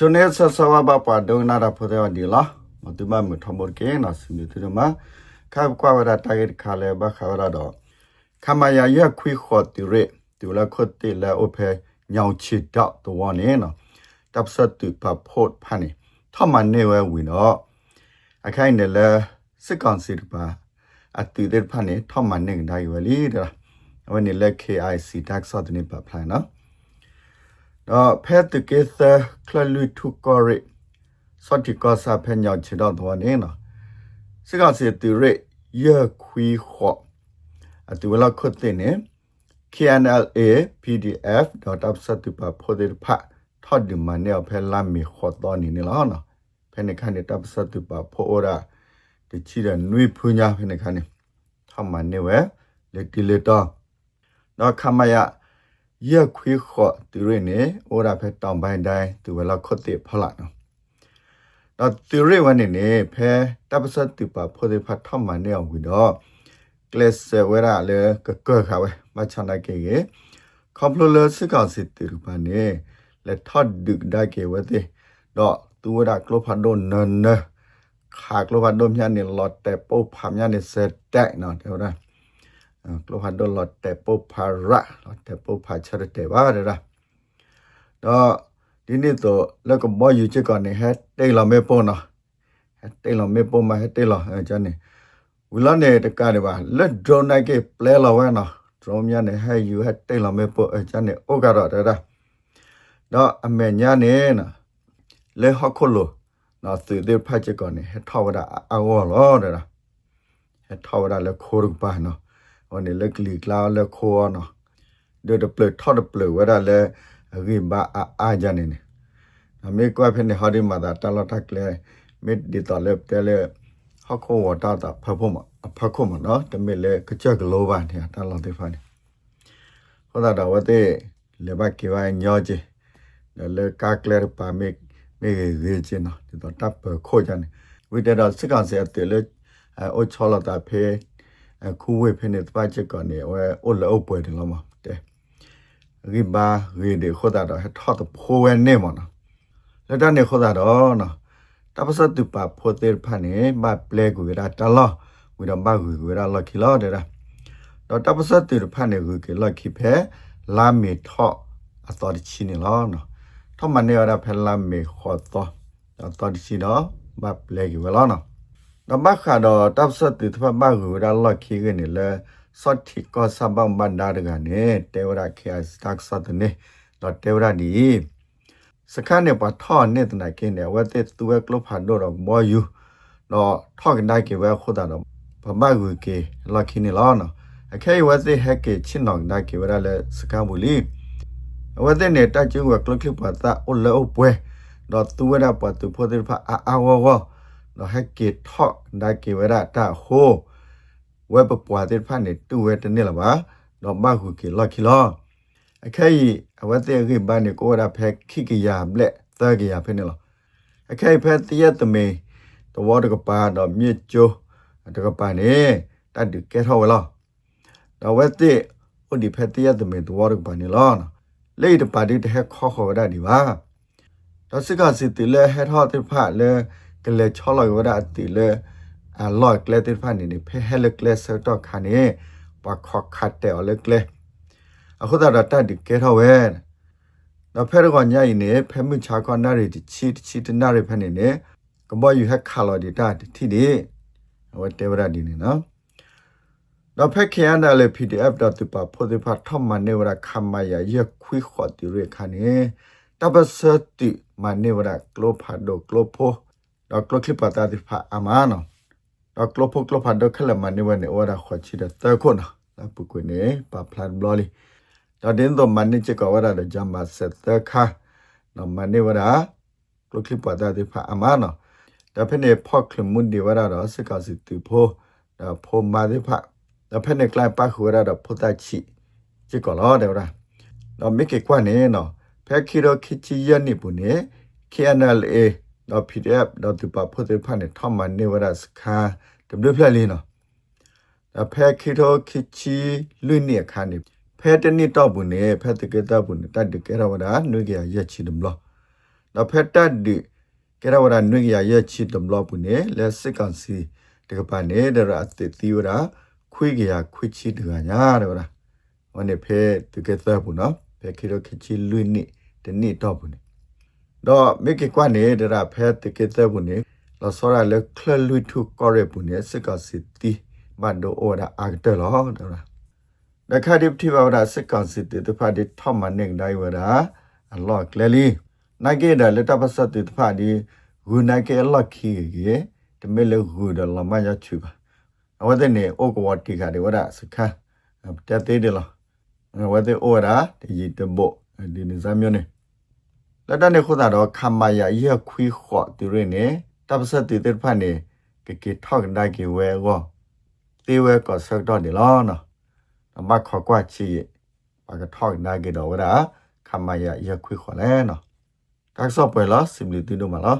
ချွန်နေဆဆဝဘပါဒုနာရဖိုတဲ့ဒီလာမတူမမထမောကေနာစမီတူမခါကွာဝရတာဂက်ခါလေဘခါဝရတော့ခမယာရခွေခေါ်တူရတူလာခွတ်တေလာအဖေညောင်ချစ်တော့တော်နေနော်တပ်စတ်တူပဖို့ဖာနေထမနေဝဲဝင်တော့အခိုင်နေလဲစစ်ကောင်စီပါအတူတဲ့ဖာနေထမနေတိုင်းဝလီတဲ့ဝန်နေလဲ KIC tax တ်နေပါဖလာနော် တော့ဖက်တကေသခလလူထုကောရစောတိကောစာဖညောင်ချတော့တော်နေနော်စစ်ကောင်စီတူရရခွေခေါ်အတူလာခွတ်တဲ့နေ KNLA pdf.apsatupa phodir pha thod di mane phe lam mi khoto ni ni la no phe ne khan ni tapsatupa pho ora de chi da nui phu nya phe ne khan ni tham man ne we le ti le to no khamaya ye khwi kho tu re ne ora phe tong bai dai tu we la khot ti phala no တော့သူရိဝနေနေဖဲတပ်ပစတ်တူပါဖိုဒီဖတ်ထမနေအောင်ပြီးတော့ကလစ်ဝဲရလေကကခါဝဲမချန်နိုင်ကေကွန်ပလိုလာစကောစီတူပါနေလက်ထတ်ဒုဒါကေဝဲတဲ့တော့သူဝဒကလောဖန်ဒိုနနခါကလောဖန်ဒိုမြနေလော့တဲပိုဖာမြနေစက်တက်နော်တဲ့ဟုတ်လား ကလောဖန်ဒိုလော့တဲပိုဖာရလော့တဲပိုဖာချရတဲ့ပါတဲ့တော့ဒီနေ့တော့လက်ကဘောယူချက်ကနေဟက်တိတ်လာမဲပေါ်နော်ဟက်တိတ်လာမဲပေါ်မှာဟက်တိတ်လာအဲကျန်နေဝီလာနေတကားတွေပါလက်ဒရိုနိုင်ကေပလဲလာဝဲနော်ဒရိုမြနေဟဲယူဟက်တိတ်လာမဲပေါ်အဲကျန်နေအိုကတော့တဲ့တော့အမေညာနေနော်လေဟခုလိုနော်သူတဲ့ဖတ်ချက်ကနေဟက်ထောက်တာအောလောတဲ့ဟက်ထောက်တာလေခိုးရပါနော် ဟိုနေလက်ကလီကလာလေခိုးနော်ဒေဒပလက်ထောက်ဒပလက်ဝဲတာလေရိဘာအာဂျာနေနေအမေကွာဖနေဟာဒီမာတာတလတက်လေမစ်ဒီတလက်တဲလေဟခုဝတာတာဖဖို့မဖခုမနော်တမေလေကချက်ကလောပါနေတလတဲ့ဖာနေဟောတာတော့ဝတဲ့လေဘကေဝိုင်ညောချေလေကာကလေပါမေမေရေချင်နော်ဒီတော့တပ်ခိုချန်ဝိတတော့စကန်စေတဲ့လေအိုချောလာတာဖေ ခုဝေဖနေတပတ်ချက်ကနေဝဲအိုလောပွဲတယ်လို့မတဲ့ riba ri de khoda da ha thot pho we ne mo na la da ne khoda do na ta pa sa tu pa pho te pha ne ba ple gu da ta lo wi da ba gu gu da lo ki lo de da do ta pa sa tu pha ne gu ke lo ki phe la me tho a to di chi ne lo na tho ma ne da phe la me kho to da to di chi do ba ple gu lo na န မခါတော့တပ်စတိသဖမဂူရလခိကနေလဲစောတိကောစဘမန္ဒာရကနေတေဝရခေစတက်စတ်နေတော့တေဝရဒီစခန်းနေပါထောနေတနာကင်းနေဝတ်တဲ့သူဝဲကလဖန်တော့မောယူတော့ထောကနေကေဝဲခိုတာတော့ဗမဂူကေလခိနေလောနော်အခဲဝတ်တဲ့ဟက်ကေချင်းတော့နာကေဝရလဲစကံဘူးလီဝတ်တဲ့နေတကျူဝဲကလကလပါတာအိုလောပွဲတော့သူဝဲတာပတ်သူဖို့တဲ့ဖာအာအာဝ ဝတော့ဟက်ကေထောဒါကေဝရတာဟိုဝဲပပွားတဲ့ဖန်နေတူဝဲတနေ့လာပါတော့မခုကေလခိလောအခဲဤအဝတ်တဲ့ကိဘာနေကိုရဖက်ခိကရဘလက်သကရဖနေလောအခဲဖက်တရတမေတဝတ်ကပါတော့မြစ်ကျိုးတကပါနေတတ်ကဲထောဝလောတော့ဝဲတဲ့ဟိုဒီဖက်တရတမေတဝတ်ကပါနေလောလေတပါတိတဟက်ခေါ်ခေါ်ရဒီပါတော့စကစစ်တလေဟက်ဟောတဲ့ဖက်လေက လေချောလိုက်ဝရအတိလေအလော့ကလက်တဲ့ဖာနေနေဖဲဟဲလကလက်ဆတော့ခါနေပါခေါခတ်တဲ့လကလက်အခုတော့တတ်ဒီကဲတော့ဝဲတော့ဖဲတော့ညရင်နေဖဲမှုချာခေါနာရီချီချီတနာရီဖဲနေနေကဘောယူဟက်ခါလော်ဒီတာတီဒီဝတ်တေဝရဒီနေနော်တော့ဖက်ခဲရန်တယ်လေ PDF တော့သူပါဖို့ဒီဖတ်ထမနေဝရခမရရခွေခေါ်တီရခါနေတပစတိမနေဝရကလောဖာဒိုကလောဖို တော့ကလောခလပတာဒီဖာအမနောတော့ကလဖို့ကလဖတ်တော့ခလမနေဝနေဝရခွချီတဲ့တခုနာလပုကွနေပါပလန်ဘလလီတော့တင်းတော့မန်နေချကဝရတဲ့ဂျမ်မာဆက်တခါနော်မနေဝရကလခလပတာဒီဖာအမနောဒါဖနေဖောက်ခလမှုဒီဝရတော့စကစီတူဖိုဒါဖိုမာဒီဖာဒါဖနေကလိုက်ပါခူရတော့ဖိုတချီချီကလောတဲ့ဝရတော့မိကေကွနေနော်ဖဲခီရိုခီချီယနိပုနေ KNLA တော့ PDF တော့သူပါဖို့တဲ့ဖတ်နေထမနေဝရစခါတဘလဖလေးနော်အဖဲခိတိုခိချီလွိနေခါနေဖဲတနိတော့ဘူးနေဖဲတကေတော့ဘူးနေတတ်တကေရဝဒနွေကရက်ချီဒမလို့တော့ဖက်တက်ဒီကဲရဝရနွေရရဲ့ချီတမလို့ပုန်လက်စစ်ကန်စီတကပနေဒရအတေတီဝရာခွေးကရခွေးချီတကညာတယ်ဗလားဝနေဖဲတကသပုနော်ဖဲခိရခချီလွိနိတနိတော့ပုန် တော့မိကေကွနေဒရဖဲတကသပုန်လောစောရလက်ခလလွိထုကောရပုန်စစ်ကန်စီတီဘတ်ဒိုအော်ဒါအာဂတလောတယ်ဗလားဒခါဒီပတိဝရစစ်ကန်စီတီတဖာဒီထောမနေဒိုင်ဝရာအလော့ကလလီနိုင်ကေဒါလက်တပတ်စတ်တီတဖာဒီဂူနိုင်ကေအလော့ခီကေတမဲလေဂူဒလမရချူပါအဝတဲ့နေအိုကဝတီခါဒီဝရစခါတက်သေးတယ်လားဝတဲ့အိုရာဒီတဘောဒီနေဇာမျိုးနေ လက်တနေခုသာတော့ခမယာရခွီခေါ်သူရနေတပတ်စတ်တီတဖာနေကေကေထောက်ဒိုင်ကေဝဲကောတေဝဲကောဆက်တော့ဒီလားနော်မခေါ်ကွာချီပါကထောက်ဒိုင်ကေတော့ဝရခမယာရခွီခေါ်လဲနော် các shop về lắm, xin lỗi tôi đâu mà lắm.